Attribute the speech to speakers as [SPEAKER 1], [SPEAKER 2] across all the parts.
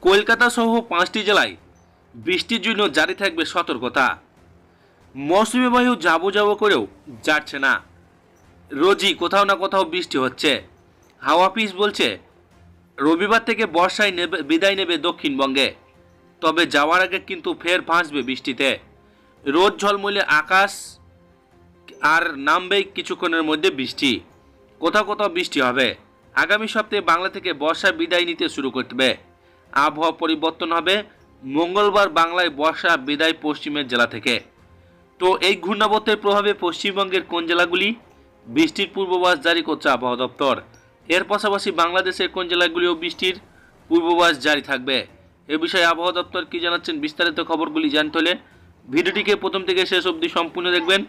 [SPEAKER 1] কলকাতা সহ পাঁচটি জেলায় বৃষ্টির জন্য জারি থাকবে সতর্কতা। মৌসুমি বায়ু যাব যাব করেও যাচ্ছে না। রোজই কোথাও না কোথাও বৃষ্টি হচ্ছে। হাওয়া পিস বলছে, রবিবার থেকে বর্ষায় নেবে, বিদায় নেবে দক্ষিণবঙ্গে। তবে যাওয়ার আগে কিন্তু ফের ভাসবে বৃষ্টিতে। রোদ ঝলমলে আকাশ আর নামবেই কিছুক্ষণের মধ্যে বৃষ্টি। কোথাও কোথাও বৃষ্টি হবে। আগামী সপ্তাহে বাংলা থেকে বর্ষা বিদায় নিতে শুরু করবে। আবহাওয়া পরিবর্তন হবে মঙ্গলবার বাংলায় বর্ষা, বিদায় পশ্চিমের জেলা থেকে। তো এই ঘূর্ণাবর্তের প্রভাবে পশ্চিমবঙ্গের কোন জেলাগুলি? বৃষ্টির পূর্বাভাস জারি করছে আবহাওয়া দপ্তর। এর পাশাপাশি বাংলাদেশের কোন জেলাগুলিও বৃষ্টির পূর্বাভাস জারি থাকবে? এ বিষয়ে আবহাওয়া দপ্তর কী জানাচ্ছেন বিস্তারিত খবরগুলি জানতে হলে ভিডিওটিকে প্রথম থেকে শেষ অবধি সম্পূর্ণ দেখবেন।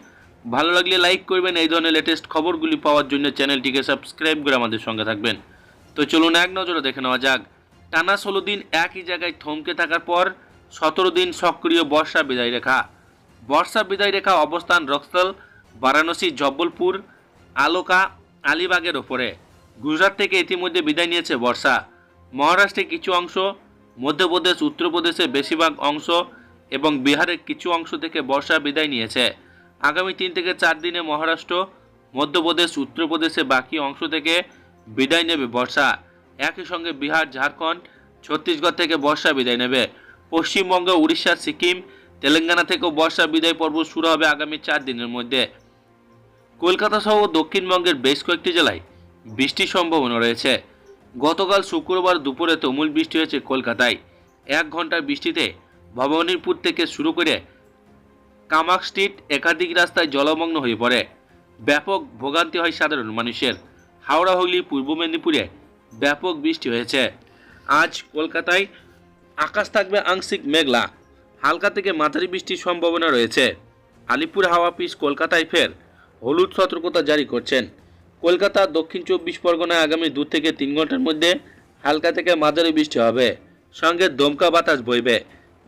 [SPEAKER 1] ভালো লাগলে লাইক করবেন, এই ধরনের লেটেস্ট খবরগুলি পাওয়ার জন্য চ্যানেলটিকে সাবস্ক্রাইব করে আমাদের সঙ্গে থাকবেন। তো চলুন এক নজরে দেখে নেওয়া যাক। টানা ষোলো দিন একই জায়গায় থমকে থাকার পর সতেরো দিন সক্রিয় বর্ষা বিদায় রেখা। বর্ষা বিদায় রেখা অবস্থান রক্সল বারাণসী, জব্বলপুর, আলোকা, আলিবাগের ওপরে। গুজরাট থেকে ইতিমধ্যে বিদায় নিয়েছে বর্ষা। মহারাষ্ট্রে কিছু অংশ, মধ্যপ্রদেশ উত্তরপ্রদেশের বেশিরভাগ অংশ এবং বিহারের কিছু অংশ থেকে বর্ষা বিদায় নিয়েছে। আগামী তিন থেকে চার দিনে মহারাষ্ট্র, মধ্যপ্রদেশ উত্তরপ্রদেশে বাকি অংশ থেকে বিদায় নেবে বর্ষা। একই সঙ্গে বিহার, ঝাড়খণ্ড, ছত্তিশগড় থেকে বর্ষা বিদায় নেবে। পশ্চিমবঙ্গ, উড়িষ্যা, সিকিম, তেলেঙ্গানা থেকেও বর্ষা বিদায় পর্ব শুরু হবে আগামী চার দিনের মধ্যে। কলকাতা সহ দক্ষিণবঙ্গের বেশ কয়েকটি জেলায় বৃষ্টির সম্ভাবনা রয়েছে। গতকাল শুক্রবার দুপুরে তুমুল বৃষ্টি হয়েছে কলকাতায়। এক ঘণ্টার বৃষ্টিতে ভবানীপুর থেকে শুরু করে কামাক স্ট্রিট একাধিক রাস্তায় জলমগ্ন হয়ে পড়ে। ব্যাপক ভোগান্তি হয় সাধারণ মানুষের। হাওড়া, হুগলি, পূর্ব মেদিনীপুরে ব্যাপক বৃষ্টি হয়েছে। আজ কলকাতায় আকাশ থাকবে আংশিক মেঘলা। হালকা থেকে মাঝারি বৃষ্টির সম্ভাবনা রয়েছে। আলিপুর হাওয়া পিস কলকাতায় ফের হলুদ সতর্কতা জারি করছেন। কলকাতা দক্ষিণ চব্বিশ পরগনায় আগামী দু থেকে তিন ঘণ্টার মধ্যে হালকা থেকে মাঝারি বৃষ্টি হবে। সঙ্গে দমকা বাতাস বইবে।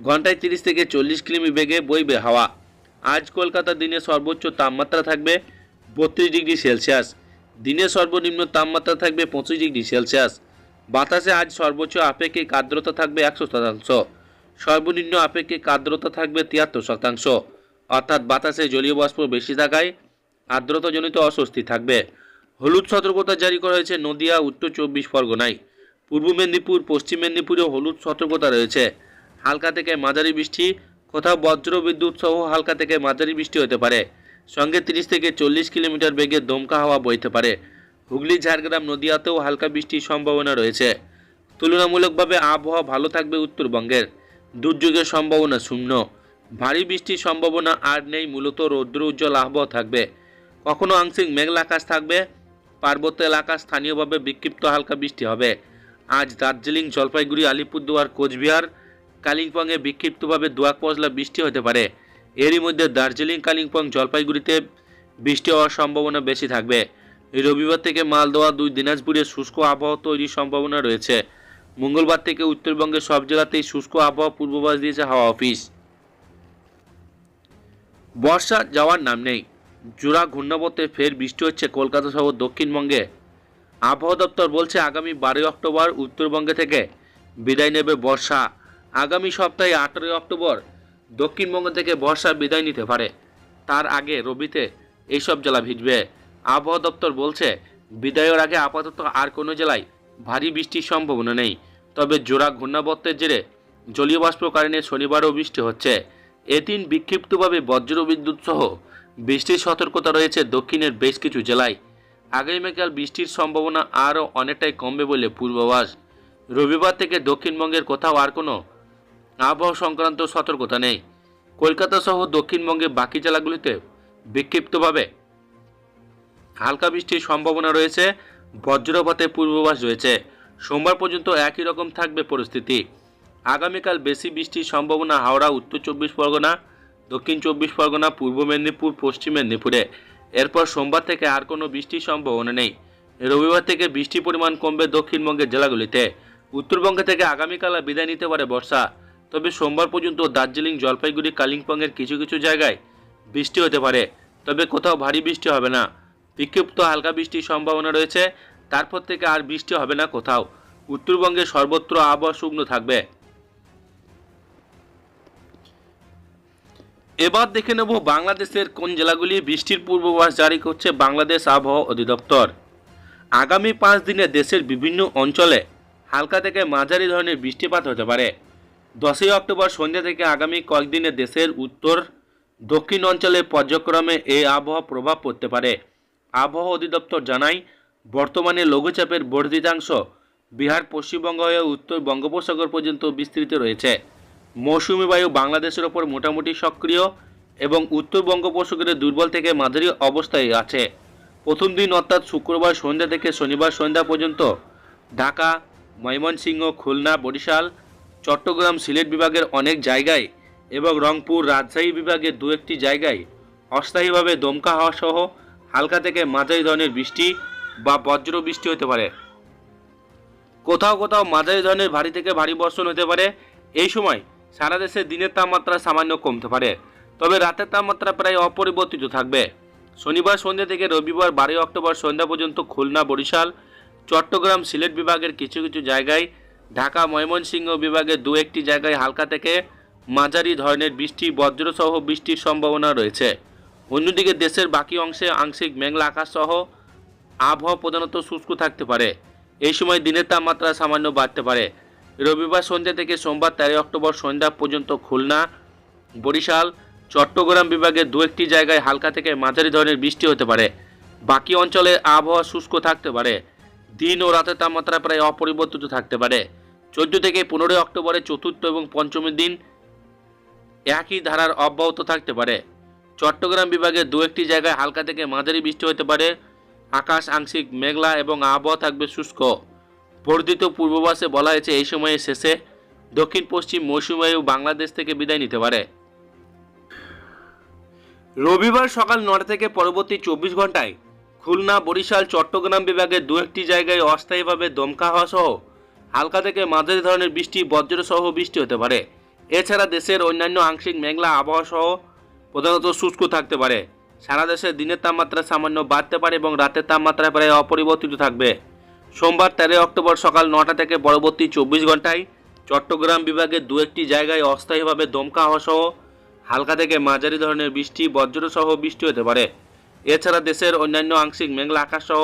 [SPEAKER 1] ঘন্টায় তিরিশ থেকে চল্লিশ কিমি বেগে বইবে হাওয়া। আজ কলকাতা দিনে সর্বোচ্চ তাপমাত্রা থাকবে বত্রিশ ডিগ্রি সেলসিয়াস। দিনে সর্বনিম্ন তাপমাত্রা থাকবে পঁচিশ ডিগ্রি সেলসিয়াস। বাতাসে আজ সর্বোচ্চ আপেক্ষিক আর্দ্রতা থাকবে একশো শতাংশ। সর্বনিম্ন আপেক্ষিক আর্দ্রতা থাকবে তিয়াত্তর শতাংশ। অর্থাৎ বাতাসে জলীয় বাষ্প বেশি থাকায় আর্দ্রতাজনিত অস্বস্তি থাকবে। হলুদ সতর্কতা জারি করা হয়েছে নদিয়া, উত্তর চব্বিশ পরগনায়। পূর্ব মেদিনীপুর, পশ্চিম মেদিনীপুরেও হলুদ সতর্কতা রয়েছে। হালকা থেকে মাঝারি বৃষ্টি, কোথাও বজ্র বিদ্যুৎ সহ হালকা থেকে মাঝারি বৃষ্টি হতে পারে। সঙ্গে তিরিশ থেকে চল্লিশ কিলোমিটার বেগে দমকা হাওয়া বইতে পারে। হুগলি, ঝাড়গ্রাম নদিয়াতেও হালকা বৃষ্টির সম্ভাবনা রয়েছে। তুলনামূলকভাবে আবহাওয়া ভালো থাকবে উত্তরবঙ্গের। দুর্যোগের সম্ভাবনা শূন্য। ভারী বৃষ্টির সম্ভাবনা আর নেই, মূলত রৌদ্র উজ্জ্বল আবহাওয়া থাকবে। কখনো আংশিক মেঘলা আকাশ থাকবে। পার্বত্য এলাকা স্থানীয়ভাবে বিক্ষিপ্ত হালকা বৃষ্টি হবে। আজ দার্জিলিং, জলপাইগুড়ি, আলিপুরদুয়ার, কোচবিহার, কালিম্পংয়ে বিক্ষিপ্তভাবে দোয়াক পজলা বৃষ্টি হতে পারে। এরই মধ্যে দার্জিলিং, কালিম্পং, জলপাইগুড়িতে বৃষ্টি হওয়ার সম্ভাবনা বেশি থাকবে। রবিবার থেকে মালদোয়া দুই দিনাজপুরে শুষ্ক আবহাওয়া তৈরির সম্ভাবনা রয়েছে। মঙ্গলবার থেকে উত্তরবঙ্গের সব জেলাতেই শুষ্ক আবহাওয়া পূর্বাভাস দিয়েছে হাওয়া অফিস। বর্ষা যাওয়ার নাম নেই। জোড়া ঘূর্ণাবর্তে ফের বৃষ্টি হচ্ছে কলকাতা সহ দক্ষিণবঙ্গে। আবহাওয়া দপ্তর বলছে, আগামী বারোই অক্টোবর উত্তরবঙ্গে থেকে বিদায় নেবে বর্ষা। আগামী সপ্তাহে আঠেরোই অক্টোবর দক্ষিণবঙ্গ থেকে বর্ষা বিদায় নিতে পারে। তার আগে রবিতে এইসব জেলা ভিজবে। আবহাওয়া দপ্তর বলছে, বিদায়ের আগে আপাতত আর কোনো জেলায় ভারী বৃষ্টির সম্ভাবনা নেই। তবে জোড়া ঘূর্ণাবর্তের জেরে জলীয় বাষ্প কারণে শনিবারও বৃষ্টি হচ্ছে। এদিন বিক্ষিপ্তভাবে বজ্র বিদ্যুৎ সহ বৃষ্টির সতর্কতা রয়েছে দক্ষিণের বেশ কিছু জেলায়। আগামীকাল বৃষ্টির সম্ভাবনা আরও অনেকটাই কমবে বলে পূর্বাভাস। রবিবার থেকে দক্ষিণবঙ্গের কোথাও আর কোনো আবহাওয়া সংক্রান্ত সতর্কতা নেই। কলকাতা সহ দক্ষিণবঙ্গে বাকি জেলাগুলিতে বিক্ষিপ্তভাবে হালকা বৃষ্টির সম্ভাবনা রয়েছে বজ্রপাতের পূর্বাভাস রয়েছে। সোমবার পর্যন্ত একই রকম থাকবে পরিস্থিতি। আগামীকাল বেশি বৃষ্টির সম্ভাবনা হাওড়া, উত্তর চব্বিশ পরগনা, দক্ষিণ চব্বিশ পরগনা, পূর্ব মেদিনীপুর, পশ্চিম মেদিনীপুরে। এরপর সোমবার থেকে আর কোনো বৃষ্টির সম্ভাবনা নেই। রবিবার থেকে বৃষ্টির পরিমাণ কমবে দক্ষিণবঙ্গের জেলাগুলিতে। উত্তরবঙ্গে থেকে আগামীকাল বিদায় নিতে পারে বর্ষা। তবে সোমবার পর্যন্ত দার্জিলিং, জলপাইগুড়ি, কালিম্পংয়ের কিছু কিছু জায়গায় বৃষ্টি হতে পারে। তবে কোথাও ভারী বৃষ্টি হবে না। বিক্ষিপ্ত হালকা বৃষ্টির সম্ভাবনা রয়েছে। তারপর থেকে আর বৃষ্টি হবে না কোথাও। উত্তরবঙ্গে সর্বত্র আবহাওয়া শুকনো থাকবে। এবার দেখে নেব বাংলাদেশের কোন জেলাগুলি বৃষ্টির পূর্বাভাস জারি করছে বাংলাদেশ আবহাওয়া অধিদপ্তর। আগামী পাঁচ দিনে দেশের বিভিন্ন অঞ্চলে হালকা থেকে মাঝারি ধরনের বৃষ্টিপাত হতে পারে। দশই অক্টোবর সন্ধ্যা থেকে আগামী কয়েকদিনে দেশের উত্তর, দক্ষিণ অঞ্চলে পর্যায়ক্রমে এই আবহাওয়া প্রভাব পড়তে পারে। আবহাওয়া অধিদপ্তর জানায়, বর্তমানে লঘুচাপের বর্ধিতাংশ বিহার, পশ্চিমবঙ্গ হয়ে উত্তর বঙ্গোপসাগর পর্যন্ত বিস্তৃত রয়েছে। মৌসুমি বায়ু বাংলাদেশের ওপর মোটামুটি সক্রিয় এবং উত্তর বঙ্গোপসাগরে দুর্বল থেকে মাঝারি অবস্থায় আছে। প্রথম দিন অর্থাৎ শুক্রবার সন্ধ্যা থেকে শনিবার সন্ধ্যা পর্যন্ত ঢাকা, ময়মনসিংহ, খুলনা, বরিশাল চট্টগ্রাম সিলেট বিভাগের অনেক জায়গায় এবং রংপুর রাজশাহী বিভাগের দু একটি জায়গায় অস্থায়ীভাবে দমকা হওয়া সহ হালকা থেকে মাঝারি ধরনের বৃষ্টি বা বজ্র বৃষ্টি হতে পারে। কোথাও কোথাও মাঝারি ধরনের ভারী থেকে ভারী বর্ষণ হতে পারে। এই সময় সারা দেশে দিনের তাপমাত্রা সামান্য কমতে পারে, তবে রাতের তাপমাত্রা প্রায় অপরিবর্তিত থাকবে। শনিবার সন্ধ্যা থেকে রবিবার বারোই অক্টোবর সন্ধ্যা পর্যন্ত খুলনা, বরিশাল, চট্টগ্রাম, সিলেট বিভাগের কিছু কিছু জায়গায় ঢাকা ময়মনসিংহ বিভাগে দু একটি জায়গায় হালকা থেকে মাঝারি ধরনের বৃষ্টি, বজ্রসহ বৃষ্টির সম্ভাবনা রয়েছে। অন্যদিকে দেশের বাকি অংশে আংশিক মেঘলা আকাশ সহ আবহাওয়া প্রধানত শুষ্ক থাকতে পারে। এই সময় দিনের তাপমাত্রা সামান্য বাড়তে পারে। রবিবার সন্ধ্যা থেকে সোমবার তেরোই অক্টোবর সন্ধ্যা পর্যন্ত খুলনা, বরিশাল, চট্টগ্রাম বিভাগে দু একটি জায়গায় হালকা থেকে মাঝারি ধরনের বৃষ্টি হতে পারে। বাকি অঞ্চলে আবহাওয়া শুষ্ক থাকতে পারে। দিন ও রাতের তাপমাত্রা প্রায় অপরিবর্তিত থাকতে পারে। চোদ্দ থেকে পনেরোই অক্টোবরের চতুর্থ এবং পঞ্চমী দিন একই ধারার অব্যাহত থাকতে পারে। চট্টগ্রাম বিভাগের দু একটি জায়গায় হালকা থেকে মাঝারি বৃষ্টি হতে পারে। আকাশ আংশিক মেঘলা এবং আবহাওয়া থাকবে শুষ্ক। বর্ধিত পূর্বাভাসে বলা হয়েছে এই সময়ের শেষে দক্ষিণ, পশ্চিম, মৌসুমী বায়ু বাংলাদেশ থেকে বিদায় নিতে পারে। রবিবার সকাল নটা থেকে পরবর্তী চব্বিশ ঘন্টায় খুলনা, বরিশাল, চট্টগ্রাম বিভাগের দু একটি জায়গায় অস্থায়ীভাবে দমকা হওয়া সহ হালকা থেকে মাঝারি ধরনের বৃষ্টি বজ্র সহ বৃষ্টি হতে পারে। এছাড়া দেশের অন্যান্য আংশিক মেঘলা আবহাওয়া সহ প্রধানত শুষ্ক থাকতে পারে। সারা দেশে দিনের তাপমাত্রা সামান্য বাড়তে পারে এবং রাতের তাপমাত্রা প্রায় অপরিবর্তিত থাকবে। সোমবার তেরোই অক্টোবর সকাল নটা থেকে পরবর্তী চব্বিশ ঘন্টায় চট্টগ্রাম বিভাগের দু একটি জায়গায় অস্থায়ীভাবে দমকা হওয়া সহ হালকা থেকে মাঝারি ধরনের বৃষ্টি বজ্র সহ বৃষ্টি হতে পারে। এছাড়া দেশের অন্যান্য আংশিক মেঘলা আকাশ সহ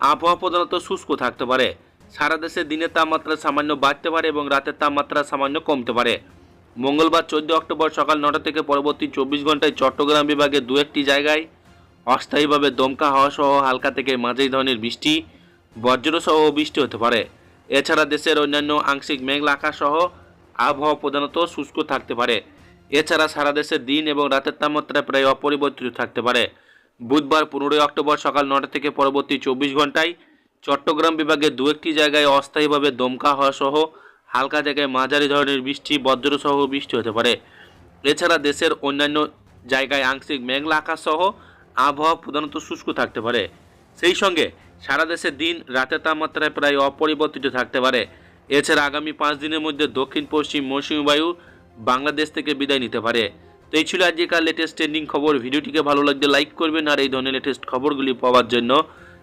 [SPEAKER 1] আবহাওয়া প্রধানত শুষ্ক থাকতে পারে। সারা দেশে দিনের তাপমাত্রা সামান্য বাড়তে পারে এবং রাতের তাপমাত্রা সামান্য কমতে পারে। মঙ্গলবার চোদ্দ অক্টোবর সকাল নটা থেকে পরবর্তী চব্বিশ ঘন্টায় চট্টগ্রাম বিভাগে দু একটি জায়গায় অস্থায়ীভাবে দমকা হওয়া সহ হালকা থেকে মাঝারি ধরনের বৃষ্টি, বজ্রসহ বৃষ্টি হতে পারে। এছাড়া দেশের অন্যান্য আংশিক মেঘলা আকাশ সহ আবহাওয়া প্রধানত শুষ্ক থাকতে পারে। এছাড়া সারা দেশে দিন এবং রাতের তাপমাত্রা প্রায় অপরিবর্তিত থাকতে পারে। বুধবার পনেরোই অক্টোবর সকাল নটা থেকে পরবর্তী চব্বিশ ঘন্টায় চট্টগ্রাম বিভাগে দু একটি জায়গায় অস্থায়ীভাবে দমকা হওয়া সহ হালকা জায়গায় মাঝারি ধরনের বৃষ্টি, বজ্রসহ বৃষ্টি হতে পারে। এছাড়া দেশের অন্যান্য জায়গায় আংশিক মেঘলা আকাশ সহ আবহাওয়া প্রধানত শুষ্ক থাকতে পারে। সেই সঙ্গে সারা দেশে দিন রাতের তাপমাত্রায় প্রায় অপরিবর্তিত থাকতে পারে। এছাড়া আগামী পাঁচ দিনের মধ্যে দক্ষিণ, পশ্চিম, মৌসুমী বায়ু বাংলাদেশ থেকে বিদায় নিতে পারে। তো এই ছিল আজকের লেটেস্ট ট্রেন্ডিং খবর। ভিডিওটিকে ভালো লাগলে লাইক করবেন আর এই ধরনের লেটেস্ট খবরগুলি পাওয়ার জন্য